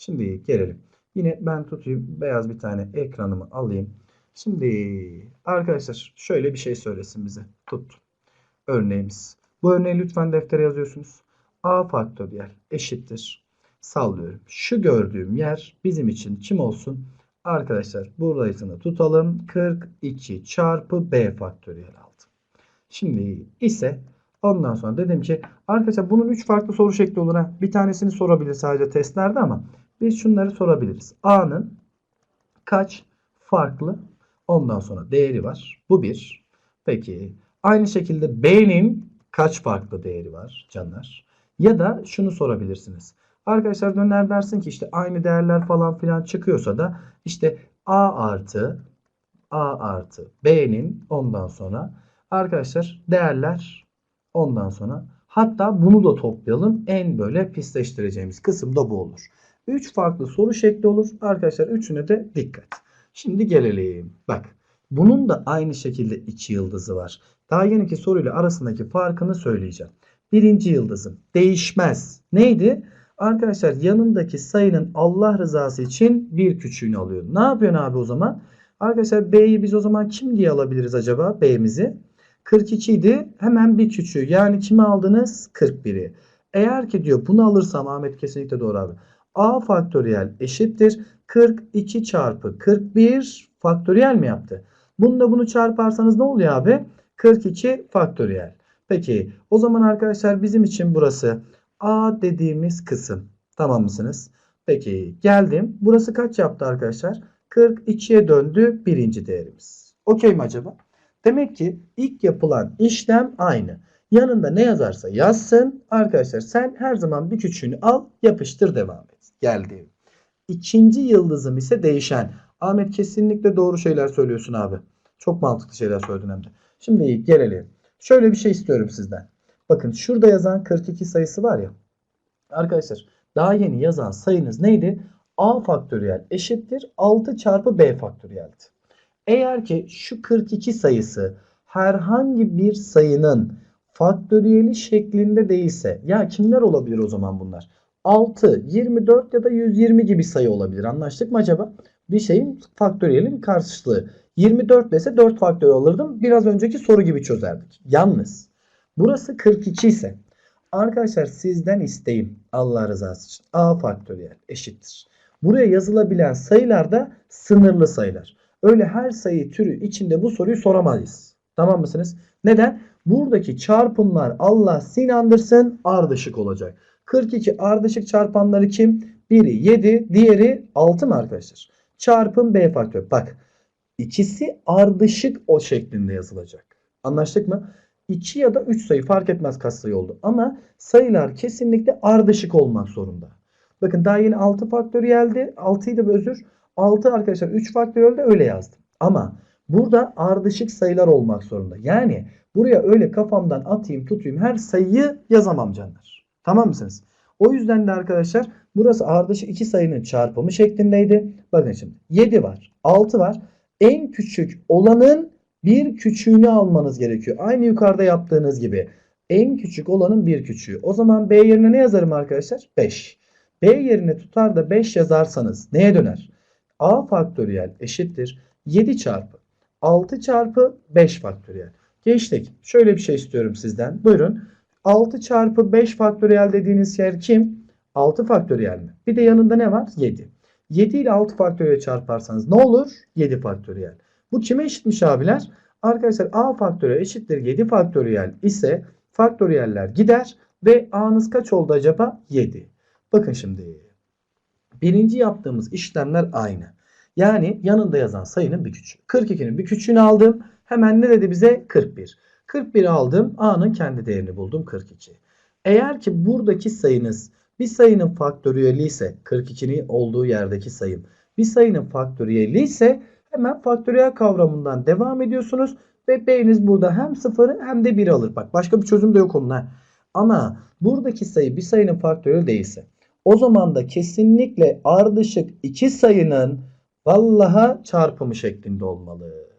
Şimdi gelelim. Yine ben tutayım beyaz bir tane ekranımı alayım. Şimdi arkadaşlar şöyle bir şey söylesin bize. Tuttum. Örneğimiz. Bu örneği lütfen deftere yazıyorsunuz. A faktöriyel eşittir. Sallıyorum. Şu gördüğüm yer bizim için kim olsun? Arkadaşlar burasını tutalım. 42 çarpı B faktöriyel aldım. Şimdi ise ondan sonra dedim ki arkadaşlar bunun 3 farklı soru şekli olur. Ha. Bir tanesini sorabilir sadece testlerde ama biz şunları sorabiliriz. A'nın kaç farklı ondan sonra değeri var? Bu bir. Peki aynı şekilde B'nin kaç farklı değeri var canlar? Ya da şunu sorabilirsiniz. Arkadaşlar döner dersin ki işte aynı değerler falan filan çıkıyorsa da işte A artı A artı B'nin ondan sonra arkadaşlar değerler ondan sonra hatta bunu da toplayalım. En böyle pisleştireceğimiz kısım da bu olur. 3 farklı soru şekli olur. Arkadaşlar üçüne de dikkat. Şimdi gelelim. Bak bunun da aynı şekilde iki yıldızı var. Daha yeniki soruyla arasındaki farkını söyleyeceğim. Birinci yıldızım değişmez. Neydi? Arkadaşlar yanındaki sayının Allah rızası için bir küçüğünü alıyor. Ne yapıyorsun abi o zaman? Arkadaşlar B'yi biz o zaman kim diye alabiliriz acaba B'mizi? 42 idi. Hemen bir küçüğü. Yani kimi aldınız? 41'i. Eğer ki diyor bunu alırsam Ahmet kesinlikle doğru abi. A faktöriyel eşittir. 42 çarpı 41 faktöriyel mi yaptı? Bunu da bunu çarparsanız ne oluyor abi? 42 faktöriyel. Peki o zaman arkadaşlar bizim için burası A dediğimiz kısım. Tamam mısınız? Peki geldim. Burası kaç yaptı arkadaşlar? 42'ye döndü birinci değerimiz. Okey mi acaba? Demek ki ilk yapılan işlem aynı. Yanında ne yazarsa yazsın. Arkadaşlar sen her zaman bir küçüğünü al yapıştır devam et. Geldi. İkinci yıldızım ise değişen. Ahmet kesinlikle doğru şeyler söylüyorsun abi. Çok mantıklı şeyler söyledin hem de. Şimdi gelelim. Şöyle bir şey istiyorum sizden. Bakın şurada yazan 42 sayısı var ya. Arkadaşlar daha yeni yazan sayınız neydi? A faktöriyel eşittir 6 çarpı B faktöriyeldi. Eğer ki şu 42 sayısı herhangi bir sayının faktöriyeli şeklinde değilse ya kimler olabilir o zaman bunlar? 6, 24 ya da 120 gibi sayı olabilir. Anlaştık mı acaba? Bir şeyin faktöriyelin karşılığı. 24 dese 4 faktöriyel alırdım. Biraz önceki soru gibi çözerdik. Yalnız burası 42 ise arkadaşlar sizden isteğim Allah rızası için A faktöriyel eşittir. Buraya yazılabilen sayılar da sınırlı sayılar. Öyle her sayı türü içinde bu soruyu soramayız. Tamam mısınız? Neden? Buradaki çarpımlar Allah sinandırsın ardışık olacak. 42 ardışık çarpanları kim? Biri 7, diğeri 6 mı arkadaşlar? Çarpım B faktör. Bak ikisi ardışık o şeklinde yazılacak. Anlaştık mı? 2 ya da 3 sayı fark etmez kaç sayı oldu. Ama sayılar kesinlikle ardışık olmak zorunda. Bakın daha yeni 6 faktöriyeldi. 6'yı da özür. 6 arkadaşlar 3 faktöriyel de öyle yazdım. Ama burada ardışık sayılar olmak zorunda. Yani buraya öyle kafamdan atayım tutayım her sayıyı yazamam canlar. Tamam mısınız? O yüzden de arkadaşlar burası ardışık iki sayının çarpımı şeklindeydi. Bakın şimdi 7 var 6 var. En küçük olanın bir küçüğünü almanız gerekiyor. Aynı yukarıda yaptığınız gibi. En küçük olanın bir küçüğü. O zaman B yerine ne yazarım arkadaşlar? 5. B yerine tutar da 5 yazarsanız neye döner? A faktöriyel eşittir 7 çarpı 6 çarpı 5 faktöriyel. Geçtik. Şöyle bir şey istiyorum sizden. Buyurun. 6 çarpı 5 faktöriyel dediğiniz yer kim? 6 faktöriyel mi? Bir de yanında ne var? 7. 7 ile 6 faktöriyel çarparsanız ne olur? 7 faktöriyel. Bu kime eşitmiş abiler? Arkadaşlar a faktöriyel eşittir 7 faktöriyel ise faktöriyeller gider ve a'nız kaç oldu acaba? 7. Bakın şimdi. Birinci yaptığımız işlemler aynı. Yani yanında yazan sayının bir küçüğü. 42'nin bir küçüğünü aldım. Hemen ne dedi bize? 41. 41 aldım. A'nın kendi değerini buldum 42. Eğer ki buradaki sayınız bir sayının faktöriyeli ise 42'nin olduğu yerdeki sayım bir sayının faktöriyeli ise hemen faktöriyel kavramından devam ediyorsunuz ve B'niz burada hem 0'ı hem de 1 alır. Bak başka bir çözüm de yok onunla. Ama buradaki sayı bir sayının faktöriyeli değilse o zaman da kesinlikle ardışık iki sayının vallaha çarpımı şeklinde olmalı.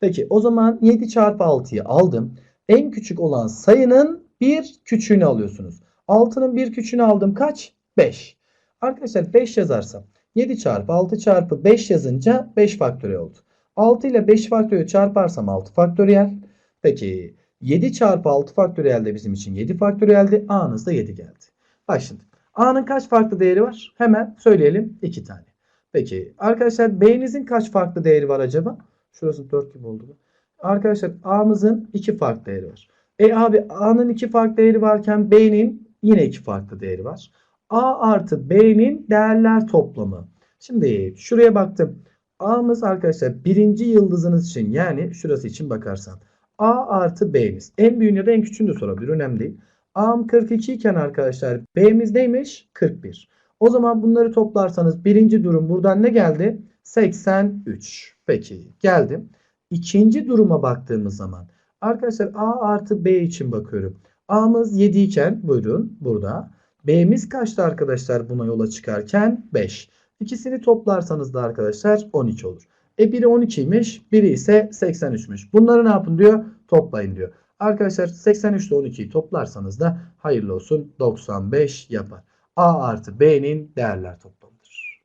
Peki o zaman 7 çarpı 6'yı aldım. En küçük olan sayının bir küçüğünü alıyorsunuz. 6'nın bir küçüğünü aldım kaç? 5. Arkadaşlar 5 yazarsam 7 çarpı 6 çarpı 5 yazınca 5 faktöriyel oldu. 6 ile 5 faktöriyel çarparsam 6 faktöriyel. Peki 7 çarpı 6 faktöriyel de bizim için 7 faktöriyeldi. A'nız da 7 geldi. Bak şimdi A'nın kaç farklı değeri var? Hemen söyleyelim 2 tane. Peki arkadaşlar B'nizin kaç farklı değeri var acaba? Şurası 4 gibi oldu. Arkadaşlar A'mızın 2 farklı değeri var. E abi A'nın 2 farklı değeri varken B'nin yine 2 farklı değeri var. A artı B'nin değerler toplamı. Şimdi şuraya baktım. A'mız arkadaşlar birinci yıldızınız için yani şurası için bakarsan. A artı B'miz. En büyüğünü ya da en küçüğünü de sorabilir. Önemli değil. A'm 42 iken arkadaşlar B'miz neymiş? 41. O zaman bunları toplarsanız birinci durum buradan ne geldi? 83. Peki geldim. İkinci duruma baktığımız zaman arkadaşlar A artı B için bakıyorum. A'mız 7 iken buyurun burada. B'miz kaçtı arkadaşlar buna yola çıkarken? 5. İkisini toplarsanız da arkadaşlar 12 olur. E biri 12'ymiş, biri ise 83'müş. Bunları ne yapın diyor? Toplayın diyor. Arkadaşlar 83 ile 12'yi toplarsanız da hayırlı olsun 95 yapar. A artı B'nin değerler toplamıdır.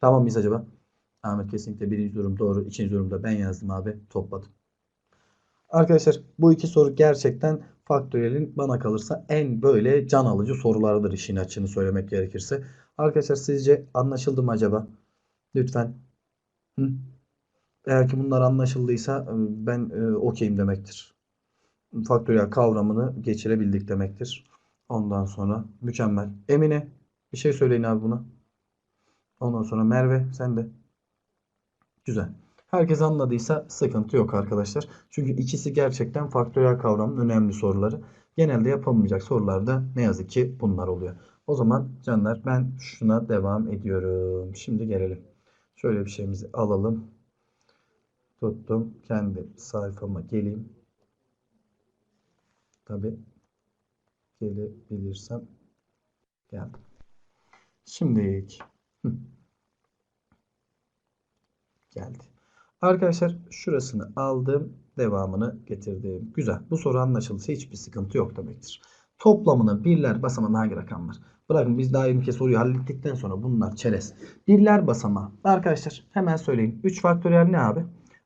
Tamam mıyız acaba? Ahmet kesinlikle birinci durum doğru. ikinci durumda ben yazdım abi. Topladım. Arkadaşlar bu iki soru gerçekten faktöriyelin bana kalırsa en böyle can alıcı sorularıdır işin açığını söylemek gerekirse. Arkadaşlar sizce anlaşıldı mı acaba? Lütfen. Hı? Eğer ki bunlar anlaşıldıysa e, ben e, okeyim demektir. Faktöriyel kavramını geçirebildik demektir. Ondan sonra mükemmel. Emine bir şey söyleyin abi buna. Ondan sonra Merve sen de. Güzel. Herkes anladıysa sıkıntı yok arkadaşlar. Çünkü ikisi gerçekten faktöriyel kavramın önemli soruları. Genelde yapılmayacak sorularda ne yazık ki bunlar oluyor. O zaman canlar ben şuna devam ediyorum. Şimdi gelelim. Şöyle bir şeyimizi alalım. Tuttum. Kendi sayfama geleyim. Tabi gelebilirsem geldim. Şimdi geldi. Arkadaşlar şurasını aldım. Devamını getirdim. Güzel. Bu soru anlaşılırsa hiçbir sıkıntı yok demektir. Toplamının birler basamağında hangi rakam var? Bırakın biz daha yeni soruyu hallettikten sonra bunlar çerez. Birler basamağı. Arkadaşlar hemen söyleyeyim. 3 faktöriyel ne abi?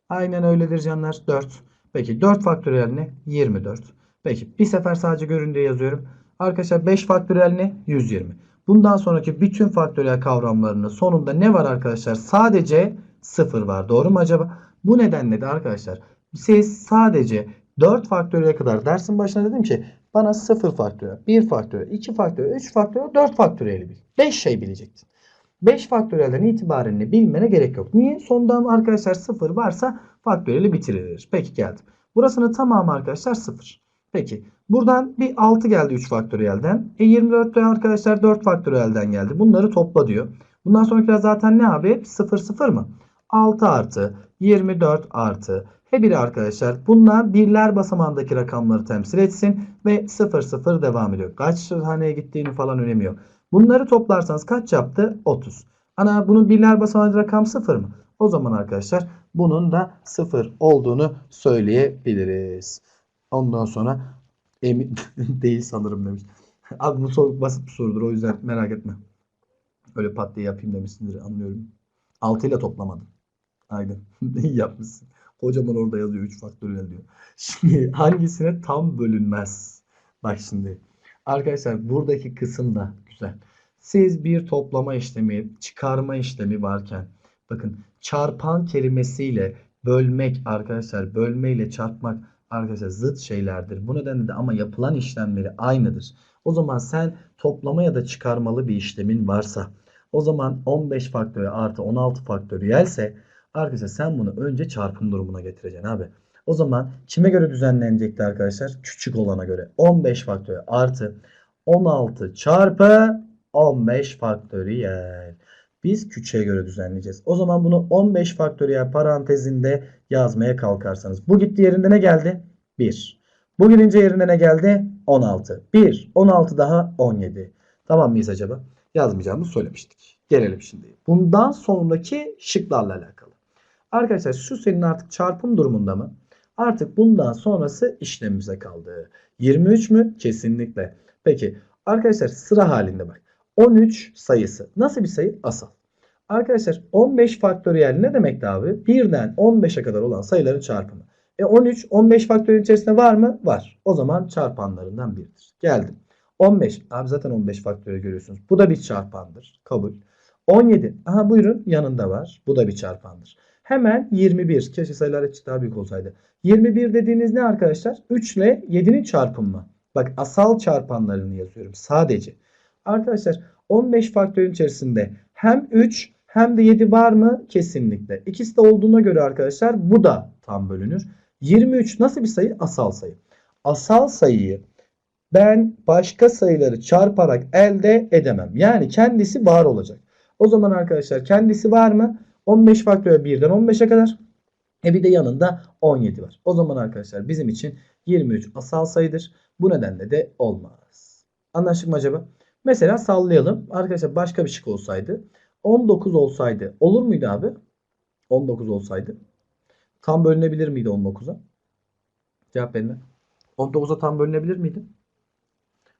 Aynen öyledir canlar. 4. Peki 4 faktöriyel ne? 24. Peki bir sefer sadece göründüğü yazıyorum. Arkadaşlar 5 faktöriyel ne? 120. Bundan sonraki bütün faktöriyel kavramlarının sonunda ne var arkadaşlar? Sadece 0 var. Doğru mu acaba? Bu nedenle de arkadaşlar siz sadece 4 faktöriyel kadar dersin başına dedim ki bana 0 faktöriyel, 1 faktöriyel, 2 faktöriyel, 3 faktöriyel, 4 faktöriyeli bil. 5 şey bilecektin. 5 faktöriyelden itibaren bilmene gerek yok. Niye? Sondan arkadaşlar 0 varsa faktöriyeli bitirilir. Peki geldim. Burasının tamamı arkadaşlar 0. Peki buradan bir 6 geldi 3 faktöriyelden. E 24 de arkadaşlar 4 faktöriyelden geldi. Bunları topla diyor. Bundan sonrakiler zaten ne abi? 0 0 mı? 6 artı 24 artı her biri arkadaşlar bunlar birler basamağındaki rakamları temsil etsin ve 0 0 devam ediyor. Kaç haneye gittiğini falan önemi yok. Bunları toplarsanız kaç yaptı? 30. Ana bunun birler basamağındaki rakam 0 mı? O zaman arkadaşlar bunun da 0 olduğunu söyleyebiliriz. Ondan sonra emin değil sanırım demiş. Abi bu soru basit bir sorudur o yüzden merak etme. Öyle pat diye yapayım demişsindir anlıyorum. 6 ile toplamadım. Aynen. İyi yapmışsın. Kocaman orada yazıyor 3 faktöriyel diyor. Şimdi hangisine tam bölünmez? Bak şimdi. Arkadaşlar buradaki kısım da güzel. Siz bir toplama işlemi, çıkarma işlemi varken bakın çarpan kelimesiyle bölmek arkadaşlar bölme ile çarpmak arkadaşlar zıt şeylerdir. Bu nedenle de ama yapılan işlemleri aynıdır. O zaman sen toplama ya da çıkarmalı bir işlemin varsa o zaman 15 faktöriyel artı 16 faktöriyelse arkadaşlar sen bunu önce çarpım durumuna getireceksin abi. O zaman kime göre düzenlenecekti arkadaşlar? Küçük olana göre. 15 faktöriyel artı 16 çarpı 15 faktöriyel. Biz küçüğe göre düzenleyeceğiz. O zaman bunu 15 faktöriyel parantezinde yazmaya kalkarsanız. Bu gitti yerinde ne geldi? 1. Bu gidince yerinde ne geldi? 16. 1. 16 daha 17. Tamam mıyız acaba? Yazmayacağımızı söylemiştik. Gelelim şimdi. Bundan sonraki şıklarla alakalı. Arkadaşlar şu senin artık çarpım durumunda mı? Artık bundan sonrası işlemimize kaldı. 23 mü? Kesinlikle. Peki arkadaşlar sıra halinde bak. 13 sayısı. Nasıl bir sayı? Asal. Arkadaşlar 15 faktöriyel ne demekti abi? 1'den 15'e kadar olan sayıların çarpımı. E 13 15 faktöriyel içerisinde var mı? Var. O zaman çarpanlarından biridir. Geldim. 15. Abi zaten 15 faktöriyel görüyorsunuz. Bu da bir çarpandır. Kabul. 17. Aha buyurun yanında var. Bu da bir çarpandır. Hemen 21. Keşke sayılar eşit daha büyük olsaydı. 21 dediğiniz ne arkadaşlar? 3 ile 7'nin çarpımı. Bak asal çarpanlarını yazıyorum sadece. Arkadaşlar 15 faktörün içerisinde hem 3 hem de 7 var mı? Kesinlikle. İkisi de olduğuna göre arkadaşlar bu da tam bölünür. 23 nasıl bir sayı? Asal sayı. Asal sayıyı ben başka sayıları çarparak elde edemem. Yani kendisi var olacak. O zaman arkadaşlar kendisi var mı? 15 faktöriyel 1'den 15'e kadar. E bir de yanında 17 var. O zaman arkadaşlar bizim için 23 asal sayıdır. Bu nedenle de olmaz. Anlaştık mı acaba? Mesela sallayalım. Arkadaşlar başka bir şık olsaydı. 19 olsaydı olur muydu abi? 19 olsaydı. Tam bölünebilir miydi 19'a? Cevap verin. 19'a tam bölünebilir miydi?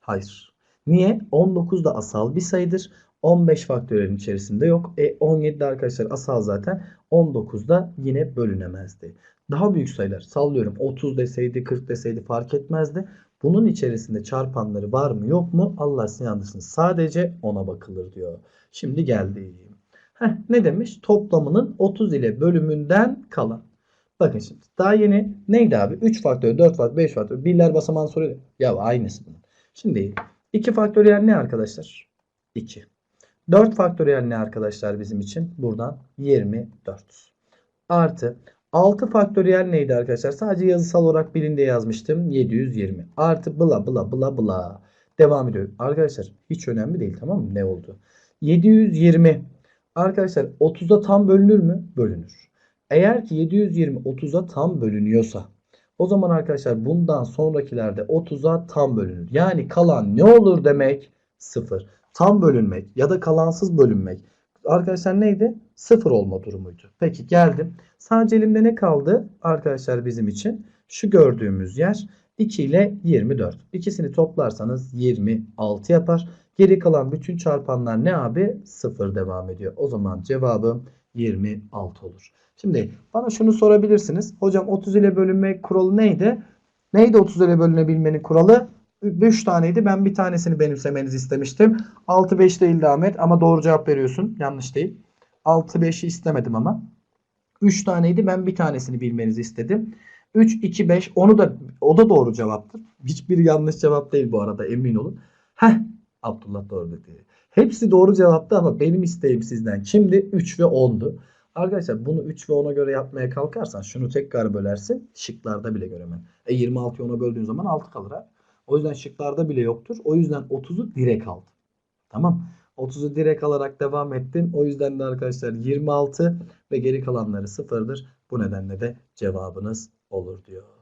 Hayır. Niye? 19 da asal bir sayıdır. 15 faktöriyelin içerisinde yok. E 17 de arkadaşlar asal zaten. 19 da yine bölünemezdi. Daha büyük sayılar sallıyorum. 30 deseydi 40 deseydi fark etmezdi. Bunun içerisinde çarpanları var mı yok mu? Allah sizin yanlışsınız. Sadece ona bakılır diyor. Şimdi geldi. Heh, ne demiş? Toplamının 30 ile bölümünden kalan. Bakın şimdi daha yeni neydi abi? 3 faktör, 4 faktör, 5 faktör. Birler basamağını soruyor. Ya aynısı bunun. Şimdi 2 faktöriyel ne arkadaşlar? 2. 4 faktöriyel ne arkadaşlar bizim için? Buradan 24. Artı 6 faktöriyel neydi arkadaşlar? Sadece yazısal olarak bilin diye yazmıştım. 720. Artı bla bla bla bla. Devam ediyor. Arkadaşlar hiç önemli değil tamam mı? Ne oldu? 720. Arkadaşlar 30'a tam bölünür mü? Bölünür. Eğer ki 720 30'a tam bölünüyorsa o zaman arkadaşlar bundan sonrakilerde 30'a tam bölünür. Yani kalan ne olur demek? 0. Tam bölünmek ya da kalansız bölünmek. Arkadaşlar neydi? 0 olma durumuydu. Peki geldim. Sadece elimde ne kaldı arkadaşlar bizim için? Şu gördüğümüz yer 2 ile 24. İkisini toplarsanız 26 yapar. Geri kalan bütün çarpanlar ne abi? 0 devam ediyor. O zaman cevabım 26 olur. Şimdi bana şunu sorabilirsiniz. Hocam 30 ile bölünme kuralı neydi? Neydi 30 ile bölünebilmenin kuralı? 3 taneydi. Ben bir tanesini benimsemenizi istemiştim. 6 5 değildi Ahmet ama doğru cevap veriyorsun. Yanlış değil. 6 5'i istemedim ama. 3 taneydi. Ben bir tanesini bilmenizi istedim. 3 2 5 onu da o da doğru cevaptır. Hiçbir yanlış cevap değil bu arada emin olun. Heh Abdullah doğru dedi. Hepsi doğru cevaptı ama benim isteğim sizden kimdi? 3 ve 10'du. Arkadaşlar bunu 3 ve 10'a göre yapmaya kalkarsan şunu tekrar bölersin. Şıklarda bile göremem. E 26'yı 10'a böldüğün zaman 6 kalır ha. O yüzden şıklarda bile yoktur. O yüzden 30'u direkt aldım. Tamam. 30'u direkt alarak devam ettim. O yüzden de arkadaşlar 26 ve geri kalanları sıfırdır. Bu nedenle de cevabınız olur diyor.